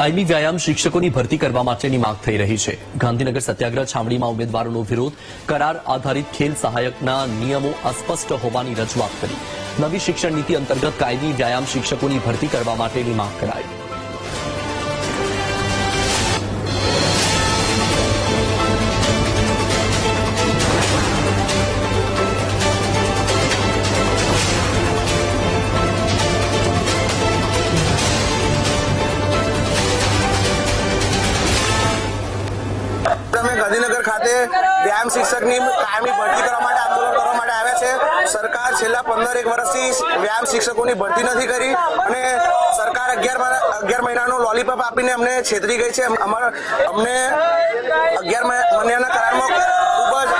કાયમી વ્યાયામ શિક્ષકોની ભરતી કરવા માટેની માંગ થઈ રહી છે. ગાંધીનગર સત્યાગ્રહ છાવણીમાં ઉમેદવારોનો વિરોધ, કરાર આધારિત ખેલ સહાયકના નિયમો અસ્પષ્ટ હોવાની રજૂઆત કરી. નવી શિક્ષણ નીતિ અંતર્ગત કાયમી વ્યાયામ શિક્ષકોની ભરતી કરવા માટેની માંગ કરાઈ. ગાંધીનગર ખાતે વ્યાયામ શિક્ષકની કાયમી ભરતી કરવા માટે આંદોલન કરવા માટે આવ્યા છે. સરકાર છેલ્લા પંદર એક વર્ષથી વ્યાયામ શિક્ષકોની ભરતી નથી કરી અને સરકાર અગિયાર અગિયાર મહિનાનો લોલીપોપ આપીને અમને છેતરી ગઈ છે. અમારા, અમને અગિયાર મહિનાના કરારમાં ખૂબ જ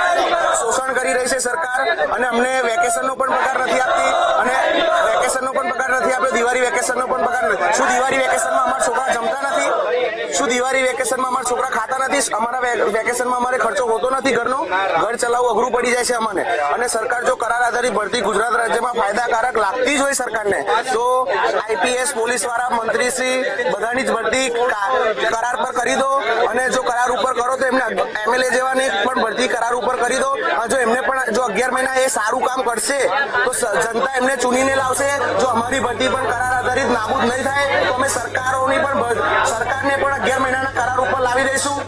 શોષણ કરી રહી છે સરકાર અને અમને વેકેશનનો પણ પગાર નથી આપતી અને વેકેશનનો પણ પગાર નથી આપ્યો દિવાળી વેકેશનનો પણ પગાર નથી. શું દિવાળી વેકેશનમાં અમારા છોકરા જમતા નથી? શું દિવાળી વેકેશનમાં અમારા છોકરા ખાતા નથી? અમારા વેકેશનમાં અમારે ખર્ચો હોતો નથી ઘરનો? ઘર ચલાવવું અઘરું પડી જાય છે અમને. અને સરકાર જો કરાર આધારિત ભરતી ગુજરાત રાજ્યમાં ફાયદાકારક લાગતી જ હોય સરકારને, તો આઈપીએસ પોલીસવાળા મંત્રીશ્રી બધાની જ ભરતી કરાર પર કરી દો. અને જો કરાર ઉપર કરો તો એમને એમએલએ જેવાની પણ ભરતી કરાર ઉપર કરી દો. જો એમને પણ જો અગિયાર મહિના એ સારું કામ કરશે, તો જનતા એમને ચૂનીને લાવશે. જો અમારી ભરતી પણ કરાર આધારિત નાબૂદ નહીં થાય. તો અમે સરકારોની પણ સરકારને પણ અગિયાર મહિનાના કરાર ઉપર લાવી દઈશું.